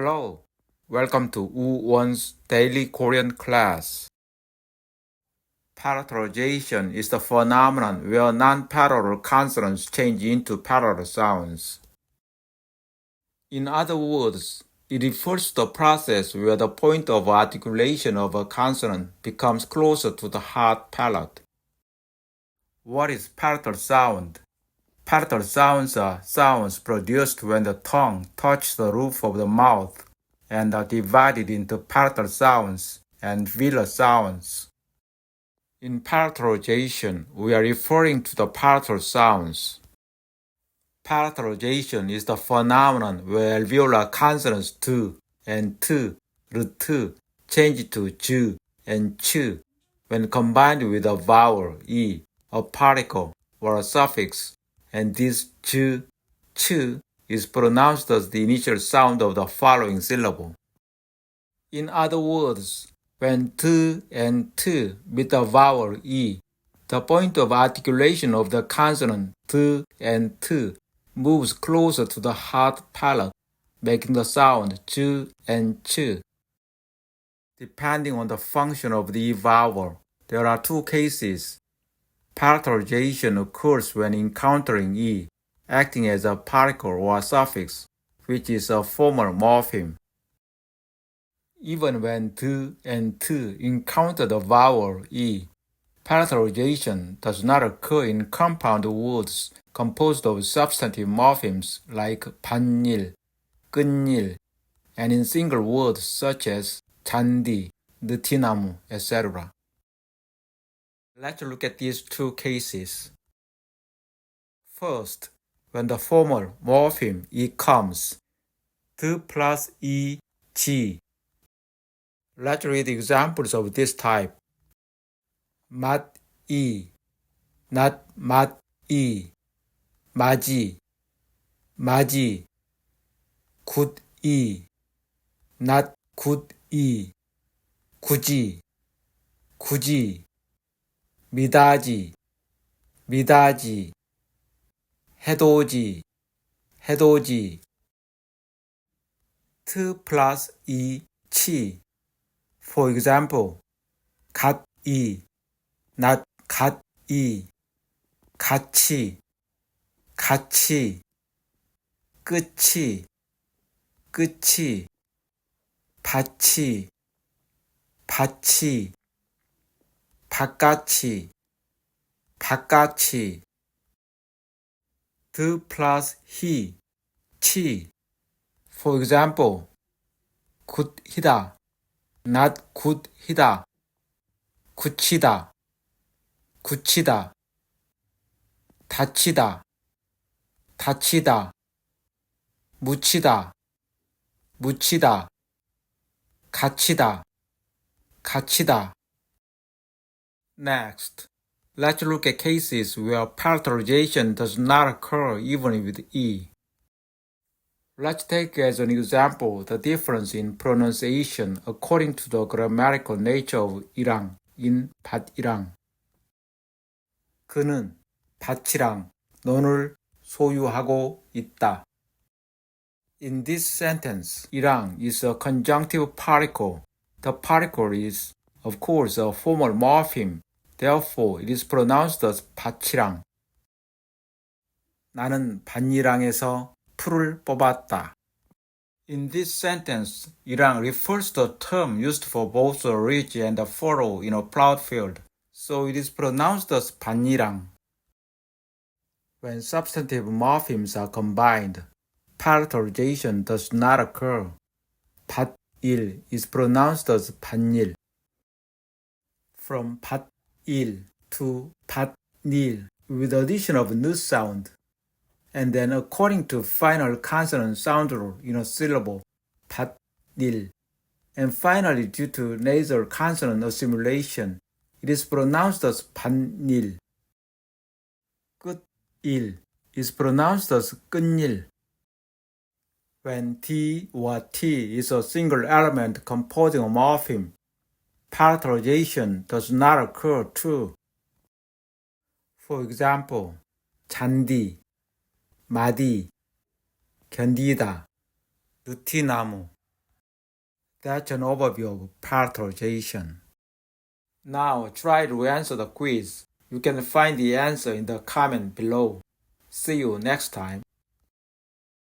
Hello, welcome to Woo Won's daily Korean class. Palatalization is the phenomenon where non-parallel consonants change into parallel sounds. In other words, it refers to the process where the point of articulation of a consonant becomes closer to the hard palate. What is palatal sound? Palatal sounds are sounds produced when the tongue touches the roof of the mouth and are divided into palatal sounds and velar sounds. In palatalization, we are referring to the palatal sounds. Palatalization is the phenomenon where alveolar consonants tu and tu, t change to ju and chu when combined with a vowel e, a particle, or a suffix and this chu, chu is pronounced as the initial sound of the following syllable. In other words, when tu and tu meet the vowel e, the point of articulation of the consonant tu and tu moves closer to the hard palate, making the sound chu and chu. Depending on the function of the vowel, there are two cases Palatalization occurs when encountering e, acting as a particle or suffix, which is a formal morpheme. Even when tu and tu encounter the vowel e, palatalization does not occur in compound words composed of substantive morphemes like 반일, 끝일, and in single words such as 잔디, 느티나무, etc. Let's look at these two cases. First, when the formal morpheme e comes, 2 plus e, g. Let's read examples of this type. 맛 e, not 맛 e, 맞이, 맞이, 굿 e, not 굿 e, 굳이, 굳이. 미다지, 미다지, 해도지, 해도지. 트 플러스 이, 치. For example, 갓 이, not 갓 이, 같이, 같이, 끝이, 끝이, 밭이, 밭이, 바깥이, 바깥이. 드 플러스 히, 치. For example, 굿히다, not 굿히다. 굳히다, 굳히다. 다치다, 다치다. 묻히다, 묻히다. 갇히다, 갇히다. Next, let's look at cases where palatalization does not occur even with E. Let's take as an example the difference in pronunciation according to the grammatical nature of 이랑 in 밭이랑. 그는 밭이랑 논을 소유하고 있다. In this sentence, 이랑 is a conjunctive particle. The particle is, of course, a formal morpheme Therefore, it is pronounced as 밭이랑. 나는 밭이랑에서 풀을 뽑았다. In this sentence, 이랑 refers to a term used for both a ridge and a furrow in a plowed field, so it is pronounced as 반이랑. When substantive morphemes are combined, palatalization does not occur. 밭일 is pronounced as 반일. From 밭 il to pat nil with addition of n sound. And then according to final consonant sound rule in a syllable, pat nil. And finally, due to nasal consonant assimilation, it is pronounced as 반일. 끝일 is pronounced as 끝일. When T or T is a single element composing a morpheme, palatalization does not occur too. For example, 잔디, 마디, 견디다, 느티나무. That's an overview of partalization. Now try to answer the quiz. You can find the answer in the comment below. See you next time.